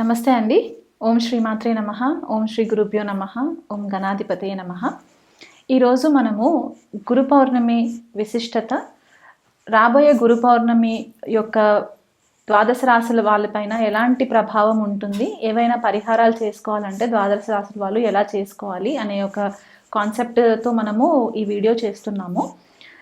నమస్తే అండి. ఓం శ్రీ మాత్రే నమ. ఓం శ్రీ గురుభ్యో నమ. ఓం గణాధిపతే నమ. ఈరోజు మనము గురు పౌర్ణమి విశిష్టత రాబోయే గురు పౌర్ణమి యొక్క ద్వాదశ రాశుల వాళ్ళపైన ఎలాంటి ప్రభావం ఉంటుంది ఏవైనా పరిహారాలు చేసుకోవాలంటే ద్వాదశ రాశుల వాళ్ళు ఎలా చేసుకోవాలి అనే ఒక కాన్సెప్ట్తో మనము ఈ వీడియో చేస్తున్నాము.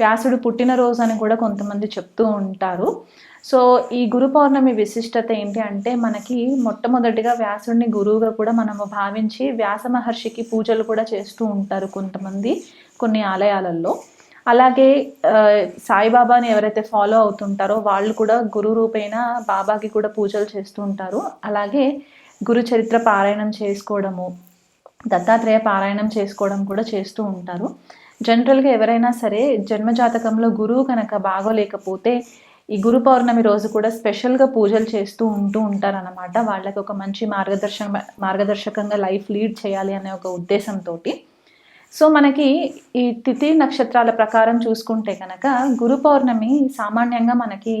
వ్యాసుడు పుట్టినరోజు అని కూడా కొంతమంది చెప్తూ ఉంటారు. సో ఈ గురు పౌర్ణమి విశిష్టత ఏంటి అంటే మనకి మొట్టమొదటిగా వ్యాసుడిని గురువుగా కూడా మనము భావించి వ్యాస మహర్షికి పూజలు కూడా చేస్తూ ఉంటారు కొంతమంది కొన్ని ఆలయాలలో. అలాగే సాయిబాబాని ఎవరైతే ఫాలో అవుతుంటారో వాళ్ళు కూడా గురు రూపేణ బాబాకి కూడా పూజలు చేస్తూ ఉంటారు. అలాగే గురు చరిత్ర పారాయణం చేసుకోవడము దత్తాత్రేయ పారాయణం చేసుకోవడం కూడా చేస్తూ ఉంటారు. జనరల్గా ఎవరైనా సరే జన్మజాతకంలో గురువు కనుక బాగోలేకపోతే ఈ గురు పౌర్ణమి రోజు కూడా స్పెషల్గా పూజలు చేస్తూ ఉంటూ ఉంటారనమాట వాళ్ళకి ఒక మంచి మార్గదర్శన మార్గదర్శకంగా లైఫ్ లీడ్ చేయాలి అనే ఒక ఉద్దేశంతో సో మనకి ఈ తిథి నక్షత్రాల ప్రకారం చూసుకుంటే కనుక గురు పౌర్ణమి సామాన్యంగా మనకి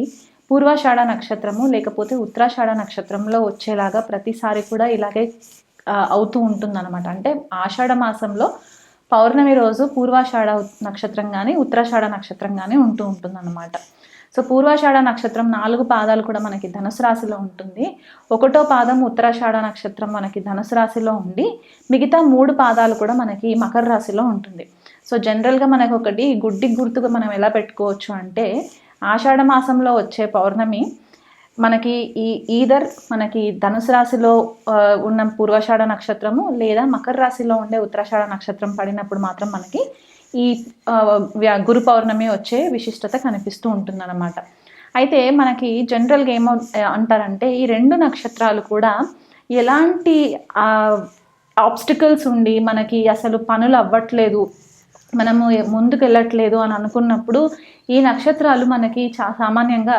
పూర్వాషాఢ నక్షత్రము లేకపోతే ఉత్తరాషాఢ నక్షత్రంలో వచ్చేలాగా ప్రతిసారి కూడా ఇలాగే అవుతూ ఉంటుందన్నమాట. అంటే ఆషాఢ మాసంలో పౌర్ణమి రోజు పూర్వాషాఢ నక్షత్రం కానీ ఉత్తరాషాఢ నక్షత్రం కానీ ఉంటూ ఉంటుందన్నమాట. సో పూర్వాషాఢ నక్షత్రం నాలుగు పాదాలు కూడా మనకి ధనుసు రాశిలో ఉంటుంది. ఒకటో పాదం ఉత్తరాషాఢ నక్షత్రం మనకి ధనుసు రాశిలో ఉండి మిగతా మూడు పాదాలు కూడా మనకి మకర రాశిలో ఉంటుంది. సో జనరల్గా మనకు ఒకటి గుడ్డి గుర్తుగా మనం ఎలా పెట్టుకోవచ్చు అంటే ఆషాఢ మాసంలో వచ్చే పౌర్ణమి మనకి ఈ ఈదర్ మనకి ధనుసు రాశిలో ఉన్న పూర్వషాఢ నక్షత్రము లేదా మకర రాశిలో ఉండే ఉత్తరాషాఢ నక్షత్రం పడినప్పుడు మాత్రం మనకి ఈ గురు పౌర్ణమి వచ్చే విశిష్టత కనిపిస్తూ ఉంటుందన్నమాట. అయితే మనకి జనరల్గా ఏమో అంటారంటే ఈ రెండు నక్షత్రాలు కూడా ఎలాంటి ఆబ్స్టికల్స్ ఉండి మనకి అసలు పనులు అవ్వట్లేదు మనము ముందుకు వెళ్ళట్లేదు అని అనుకున్నప్పుడు ఈ నక్షత్రాలు మనకి చా సామాన్యంగా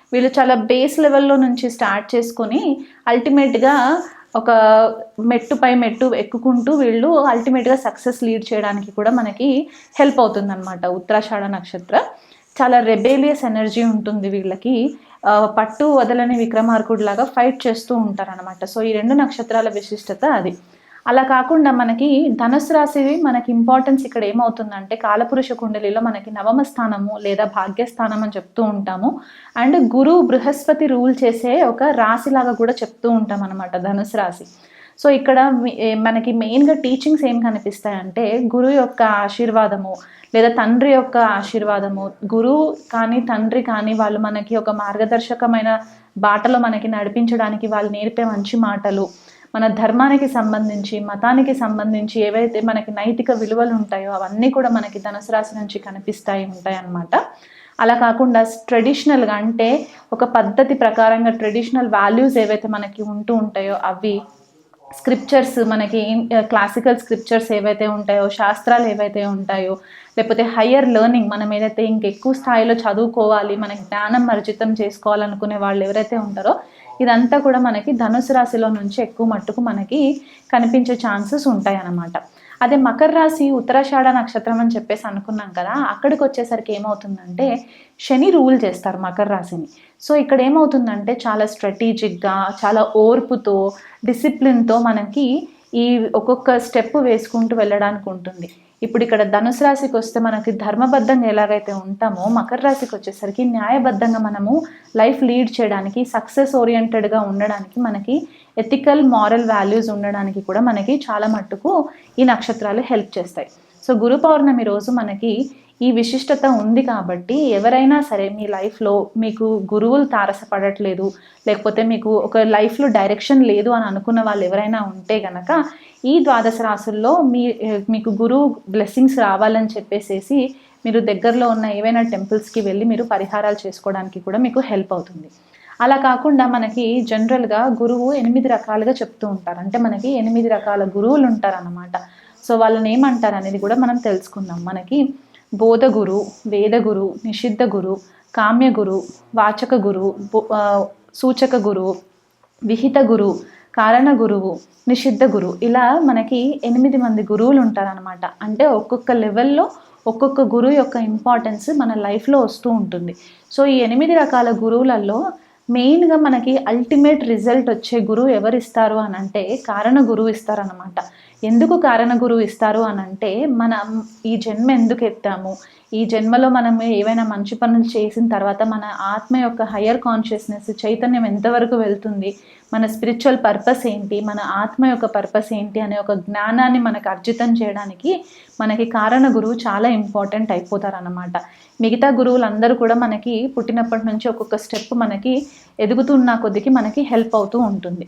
వీళ్ళు చాలా బేస్ లెవెల్లో నుంచి స్టార్ట్ చేసుకొని అల్టిమేట్గా ఒక మెట్టు పై మెట్టు ఎక్కుకుంటూ వీళ్ళు అల్టిమేట్గా సక్సెస్ లీడ్ చేయడానికి కూడా మనకి హెల్ప్ అవుతుంది అనమాట ఉత్తరాషాఢ నక్షత్ర. చాలా రెబేలియస్ ఎనర్జీ ఉంటుంది వీళ్ళకి. పట్టు వదలని విక్రమార్కుడు లాగా ఫైట్ చేస్తూ ఉంటారనమాట సో ఈ రెండు నక్షత్రాల విశిష్టత అది. అలా కాకుండా మనకి ధనుసు రాశి మనకి ఇంపార్టెన్స్ ఇక్కడ ఏమవుతుందంటే కాలపురుష కుండలిలో మనకి నవమ స్థానము లేదా భాగ్యస్థానం అని చెప్తూ ఉంటాము. అండ్ గురు బృహస్పతి రూల్ చేసే ఒక రాశిలాగా కూడా చెప్తూ ఉంటాం అనమాట ధనుసు రాశి. సో ఇక్కడ మనకి మెయిన్గా టీచింగ్స్ ఏం కనిపిస్తాయంటే గురువు యొక్క ఆశీర్వాదము లేదా తండ్రి యొక్క ఆశీర్వాదము. గురువు కానీ తండ్రి కానీ వాళ్ళు మనకి ఒక మార్గదర్శకమైన బాటలో మనకి నడిపించడానికి వాళ్ళు నేర్పే మంచి మాటలు. మన ధర్మానికి సంబంధించి మతానికి సంబంధించి ఏవైతే మనకి నైతిక విలువలు ఉంటాయో అవన్నీ కూడా మనకి ధనుసు రాశి నుంచి కనిపిస్తాయి ఉంటాయి అన్నమాట అలా కాకుండా ట్రెడిషనల్గా అంటే ఒక పద్ధతి ప్రకారంగా ట్రెడిషనల్ వాల్యూస్ ఏవైతే మనకి ఉంటూ ఉంటాయో అవి స్క్రిప్చర్స్ మనకి క్లాసికల్ స్క్రిప్చర్స్ ఏవైతే ఉంటాయో శాస్త్రాలు ఏవైతే ఉంటాయో లేకపోతే హయ్యర్ లెర్నింగ్ మనం ఏదైతే ఇంకెక్కువ స్థాయిలో చదువుకోవాలి మనకి జ్ఞానం అర్జితం చేసుకోవాలనుకునే వాళ్ళు ఎవరైతే ఉంటారో ఇదంతా కూడా మనకి ధనుసు రాశిలో నుంచి ఎక్కువ మట్టుకు మనకి కనిపించే ఛాన్సెస్ ఉంటాయి అన్నమాట అదే మకర రాశి ఉత్తరాషాఢ నక్షత్రం అని చెప్పేసి అనుకున్నాం కదా అక్కడికి వచ్చేసరికి ఏమవుతుందంటే శని రూల్ చేస్తారు మకర రాశిని. సో ఇక్కడ ఏమవుతుందంటే చాలా స్ట్రాటజిక్గా చాలా ఓర్పుతో డిసిప్లిన్తో మనకి ఈ ఒక్కొక్క స్టెప్ వేసుకుంటూ వెళ్ళడానికి ఉంటుంది. ఇప్పుడు ఇక్కడ ధనుసు రాశికి వస్తే మనకి ధర్మబద్ధంగా ఎలాగైతే ఉంటామో మకర రాశికి వచ్చేసరికి న్యాయబద్ధంగా మనము లైఫ్ లీడ్ చేయడానికి సక్సెస్ ఓరియంటెడ్గా ఉండడానికి మనకి ఎథికల్ మారల్ వాల్యూస్ ఉండడానికి కూడా మనకి చాలా మట్టుకు ఈ నక్షత్రాలు హెల్ప్ చేస్తాయి. సో గురు పౌర్ణమి రోజు మనకి ఈ విశిష్టత ఉంది కాబట్టి ఎవరైనా సరే మీ లైఫ్లో మీకు గురువులు తారసపడట్లేదు లేకపోతే మీకు ఒక లైఫ్లో డైరెక్షన్ లేదు అని అనుకున్న వాళ్ళు ఎవరైనా ఉంటే గనక ఈ ద్వాదశ రాసుల్లో మీ మీకు గురువు బ్లెస్సింగ్స్ రావాలని చెప్పేసేసి మీరు దగ్గరలో ఉన్న ఏవైనా టెంపుల్స్కి వెళ్ళి మీరు పరిహారాలు చేసుకోవడానికి కూడా మీకు హెల్ప్ అవుతుంది. అలా కాకుండా మనకి జనరల్గా గురువు ఎనిమిది రకాలుగా చెప్తూ ఉంటారు. అంటే మనకి ఎనిమిది రకాల గురువులు ఉంటారన్నమాట. సో వాళ్ళని ఏమంటారు అనేది కూడా మనం తెలుసుకుందాం. మనకి బోధగురు వేదగురు నిషిద్ధ గురు కామ్య గురు వాచక గురు బో- సూచక గురువు విహిత గురు కారణ గురువు నిషిద్ధ గురువు ఇలా మనకి ఎనిమిది మంది గురువులు ఉంటారనమాట అంటే ఒక్కొక్క లెవెల్లో ఒక్కొక్క గురువు యొక్క ఇంపార్టెన్స్ మన లైఫ్లో వస్తూ ఉంటుంది. సో ఈ ఎనిమిది రకాల గురువులలో మెయిన్గా మనకి అల్టిమేట్ రిజల్ట్ వచ్చే గురువు ఎవరు ఇస్తారు అని అంటే కారణ గురువు ఇస్తారనమాట ఎందుకు కారణ గురువు ఇస్తారు అని అంటే మనం ఈ జన్మ ఎందుకు ఎత్తాము? ఈ జన్మలో మనం ఏవైనా మంచి పనులు చేసిన తర్వాత మన ఆత్మ యొక్క హయ్యర్ కాన్షియస్నెస్ చైతన్యం ఎంతవరకు వెళ్తుంది? మన స్పిరిచువల్ పర్పస్ ఏంటి మన ఆత్మ యొక్క పర్పస్ ఏంటి అనే ఒక జ్ఞానాన్ని మనకు అర్జితం చేయడానికి మనకి కారణ గురువు చాలా ఇంపార్టెంట్ అయిపోతారనమాట మిగతా గురువులు అందరూ కూడా మనకి పుట్టినప్పటి నుంచి ఒక్కొక్క స్టెప్ మనకి ఎదుగుతున్న కొద్దికి మనకి హెల్ప్ అవుతూ ఉంటుంది.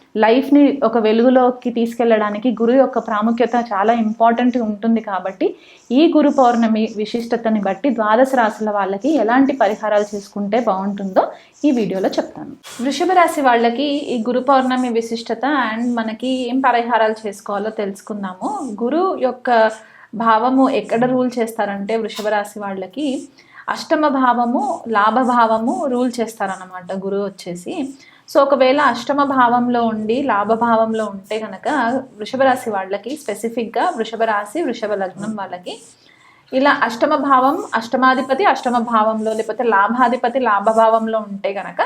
లైఫ్ని ఒక వెలుగులోకి తీసుకెళ్ళడానికి గురువు యొక్క ప్రాముఖ్యత చాలా ఇంపార్టెంట్ ఉంటుంది కాబట్టి ఈ గురు పౌర్ణమి విశిష్టతని బట్టి ద్వాదశ రాశుల వాళ్ళకి ఎలాంటి పరిహారాలు చేసుకుంటే బాగుంటుందో ఈ వీడియోలో చెప్తాను. వృషభ రాశి వాళ్ళకి ఈ గురు పౌర్ణమి విశిష్టత అండ్ మనకి ఏం పరిహారాలు చేసుకోవాలో తెలుసుకుందాము. గురు యొక్క భావము ఎక్కడ రూల్ చేస్తారంటే వృషభ రాశి వాళ్ళకి అష్టమ భావము లాభభావము రూల్ చేస్తారన్నమాట గురువు వచ్చేసి. సో ఒకవేళ అష్టమ భావంలో ఉండి లాభభావంలో ఉంటే కనుక వృషభ రాశి వాళ్ళకి స్పెసిఫిక్గా వృషభ రాశి వృషభ లగ్నం వాళ్ళకి ఇలా అష్టమ భావం అష్టమాధిపతి అష్టమ భావంలో లేకపోతే లాభాధిపతి లాభభావంలో ఉంటే కనుక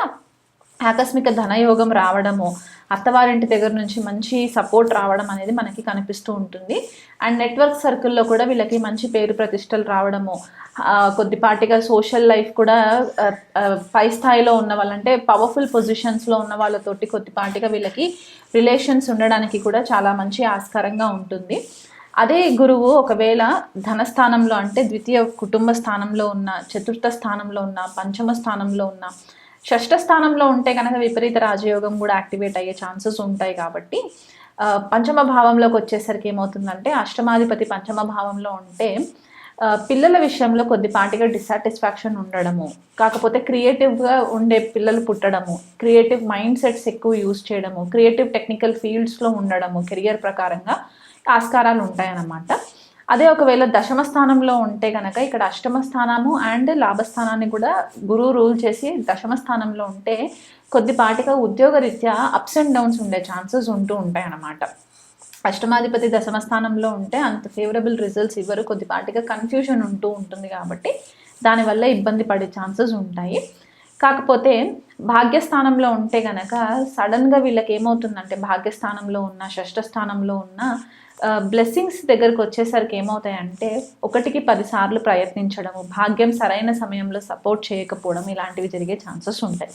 ఆకస్మిక ధనయోగం రావడము అత్తవారింటి దగ్గర నుంచి మంచి సపోర్ట్ రావడం అనేది మనకి కనిపిస్తూ ఉంటుంది. అండ్ నెట్వర్క్ సర్కిల్లో కూడా వీళ్ళకి మంచి పేరు ప్రతిష్టలు రావడము కొద్దిపాటిగా సోషల్ లైఫ్ కూడా పై స్థాయిలో ఉన్న వాళ్ళంటే పవర్ఫుల్ పొజిషన్స్లో ఉన్న వాళ్ళతోటి కొద్దిపాటిగా వీళ్ళకి రిలేషన్స్ ఉండడానికి కూడా చాలా మంచి ఆస్కారంగా ఉంటుంది. అదే గురువు ఒకవేళ ధనస్థానంలో అంటే ద్వితీయ కుటుంబ స్థానంలో ఉన్న చతుర్థ స్థానంలో ఉన్న పంచమ స్థానంలో ఉన్న షష్ఠ స్థానంలో ఉంటే కనుక విపరీత రాజయోగం కూడా యాక్టివేట్ అయ్యే ఛాన్సెస్ ఉంటాయి కాబట్టి పంచమ భావంలోకి వచ్చేసరికి ఏమవుతుందంటే అష్టమాధిపతి పంచమ భావంలో ఉంటే పిల్లల విషయంలో కొద్దిపాటిగా డిసాటిస్ఫాక్షన్ ఉండడము కాకపోతే క్రియేటివ్గా ఉండే పిల్లలు పుట్టడము క్రియేటివ్ మైండ్ సెట్స్ ఎక్కువ యూజ్ చేయడము క్రియేటివ్ టెక్నికల్ ఫీల్డ్స్లో ఉండడము కెరియర్ ప్రకారంగా ఆస్కారాలు ఉంటాయన్నమాట. అదే ఒకవేళ దశమ స్థానంలో ఉంటే కనుక ఇక్కడ అష్టమ స్థానము అండ్ లాభస్థానాన్ని కూడా గురువు రూల్ చేసి దశమ స్థానంలో ఉంటే కొద్దిపాటిగా ఉద్యోగరీత్యా అప్స్ అండ్ డౌన్స్ ఉండే ఛాన్సెస్ ఉంటూ ఉంటాయి అన్నమాట. అష్టమాధిపతి దశమ స్థానంలో ఉంటే అంత ఫేవరబుల్ రిజల్ట్స్ ఇవ్వరు. కొద్దిపాటిగా కన్ఫ్యూజన్ ఉంటూ ఉంటుంది కాబట్టి దానివల్ల ఇబ్బంది పడే ఛాన్సెస్ ఉంటాయి. కాకపోతే భాగ్యస్థానంలో ఉంటే గనక సడన్గా వీళ్ళకి ఏమవుతుందంటే భాగ్యస్థానంలో ఉన్న షష్ఠ స్థానంలో ఉన్న బ్లెస్సింగ్స్ దగ్గరకు వచ్చేసరికి ఏమవుతాయంటే ఒకటికి పదిసార్లు ప్రయత్నించడము భాగ్యం సరైన సమయంలో సపోర్ట్ చేయకపోవడం ఇలాంటివి జరిగే ఛాన్సెస్ ఉంటాయి.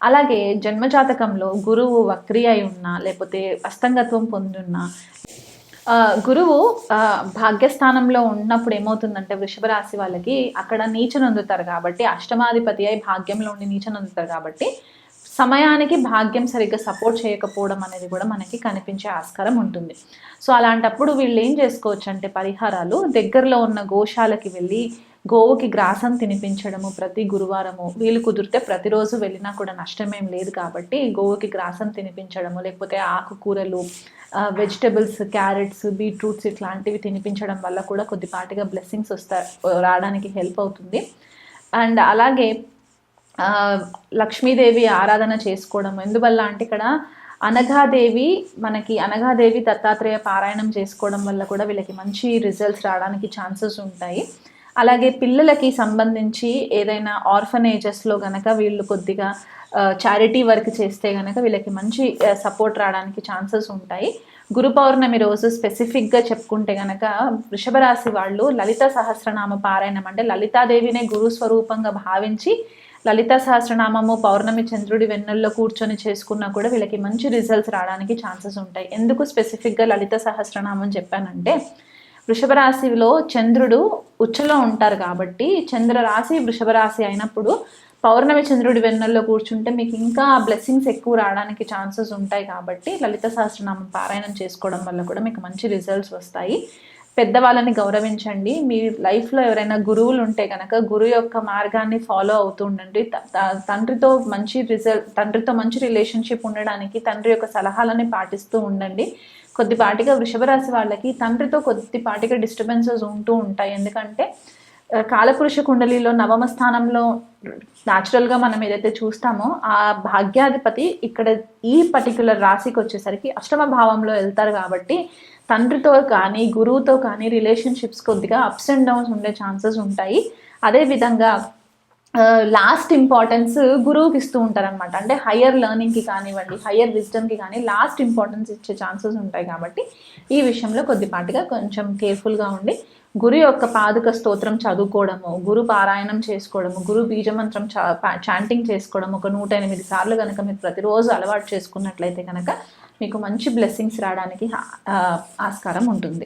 అలాగే జన్మజాతకంలో గురువు వక్రి అయి ఉన్నా లేకపోతే అస్తంగత్వం పొందున్నా గురువు భాగ్యస్థానంలో ఉన్నప్పుడు ఏమవుతుందంటే వృషభ రాశి వాళ్ళకి అక్కడ నీచనందుతారు కాబట్టి అష్టమాధిపతి అయి భాగ్యంలో ఉండి నీచనందుతారు కాబట్టి సమయానికి భాగ్యం సరిగ్గా సపోర్ట్ చేయకపోవడం అనేది కూడా మనకి కనిపించే ఆస్కారం ఉంటుంది. సో అలాంటప్పుడు వీళ్ళు ఏం చేసుకోవచ్చు అంటే పరిహారాలు. దగ్గరలో ఉన్న గోశాలకి వెళ్ళి గోవుకి గ్రాసం తినిపించడము ప్రతి గురువారము. వీలు కుదిరితే ప్రతిరోజు వెళ్ళినా కూడా నష్టమేం లేదు కాబట్టి గోవుకి గ్రాసం తినిపించడము లేకపోతే ఆకుకూరలు వెజిటబుల్స్ క్యారెట్స్ బీట్రూట్స్ ఇట్లాంటివి తినిపించడం వల్ల కూడా కొద్దిపాటిగా బ్లెస్సింగ్స్ వస్తా రావడానికి హెల్ప్ అవుతుంది. అండ్ అలాగే లక్ష్మీదేవి ఆరాధన చేసుకోవడం. ఎందువల్ల అంటే ఇక్కడ అనఘాదేవి మనకి అనఘాదేవి దత్తాత్రేయ పారాయణం చేసుకోవడం వల్ల కూడా వీళ్ళకి మంచి రిజల్ట్స్ రావడానికి ఛాన్సెస్ ఉంటాయి. అలాగే పిల్లలకి సంబంధించి ఏదైనా ఆర్ఫనేజెస్లో గనక వీళ్ళు కొద్దిగా చారిటీ వర్క్ చేస్తే గనక వీళ్ళకి మంచి సపోర్ట్ రావడానికి ఛాన్సెస్ ఉంటాయి. గురు పౌర్ణమి రోజు స్పెసిఫిక్గా చెప్పుకుంటే గనక వృషభ రాశి వాళ్ళు లలిత సహస్రనామ పారాయణం అంటే లలితాదేవినే గురు స్వరూపంగా భావించి లలిత సహస్రనామము పౌర్ణమి చంద్రుడి వెన్నెల్లో కూర్చొని చేసుకున్నా కూడా వీళ్ళకి మంచి రిజల్ట్స్ రావడానికి ఛాన్సెస్ ఉంటాయి. ఎందుకు స్పెసిఫిక్గా లలిత సహస్రనామం చెప్పానంటే వృషభ రాశిలో చంద్రుడు ఉచ్చలో ఉంటారు కాబట్టి చంద్ర రాశి వృషభ రాశి అయినప్పుడు పౌర్ణమి చంద్రుడి వెన్నెల్లో కూర్చుంటే మీకు ఇంకా బ్లెస్సింగ్స్ ఎక్కువ రావడానికి ఛాన్సెస్ ఉంటాయి కాబట్టి లలిత సహస్రనామం పారాయణం చేసుకోవడం వల్ల కూడా మీకు మంచి రిజల్ట్స్ వస్తాయి. పెద్దవాళ్ళని గౌరవించండి. మీ లైఫ్లో ఎవరైనా గురువులు ఉంటే కనుక గురువు యొక్క మార్గాన్ని ఫాలో అవుతూ ఉండండి. తండ్రితో మంచి రిజల్ట్ తండ్రితో మంచి రిలేషన్షిప్ ఉండడానికి తండ్రి యొక్క సలహాలని పాటిస్తూ ఉండండి. కొద్దిపాటిగా వృషభరాశి వాళ్ళకి తండ్రితో కొద్దిపాటిగా డిస్టర్బెన్సెస్ ఉంటూ ఉంటాయి. ఎందుకంటే కాలపురుష కుండలిలో నవమ స్థానంలో న్యాచురల్గా మనం ఏదైతే చూస్తామో ఆ భాగ్యాధిపతి ఇక్కడ ఈ పర్టికులర్ రాశికి వచ్చేసరికి అష్టమ భావంలో వెళ్తారు కాబట్టి తండ్రితో కానీ గురువుతో కానీ రిలేషన్షిప్స్ కొద్దిగా అప్స్ అండ్ డౌన్స్ ఉండే ఛాన్సెస్ ఉంటాయి. అదేవిధంగా లాస్ట్ ఇంపార్టెన్స్ గురువుకి ఇస్తూ ఉంటారనమాట అంటే హయ్యర్ లెర్నింగ్కి కానివ్వండి హయ్యర్ విజ్డమ్కి కానీ లాస్ట్ ఇంపార్టెన్స్ ఇచ్చే ఛాన్సెస్ ఉంటాయి కాబట్టి ఈ విషయంలో కొద్దిపాటిగా కొంచెం కేర్ఫుల్గా ఉండి గురు యొక్క పాదుక స్తోత్రం చదువుకోవడము గురు పారాయణం చేసుకోవడము గురు బీజమంత్రం చాంటింగ్ చేసుకోవడం ఒక నూట ఎనిమిది సార్లు కనుక మీరు ప్రతిరోజు అలవాటు చేసుకున్నట్లయితే కనుక మీకు మంచి బ్లెస్సింగ్స్ రావడానికి ఆస్కారం ఉంటుంది.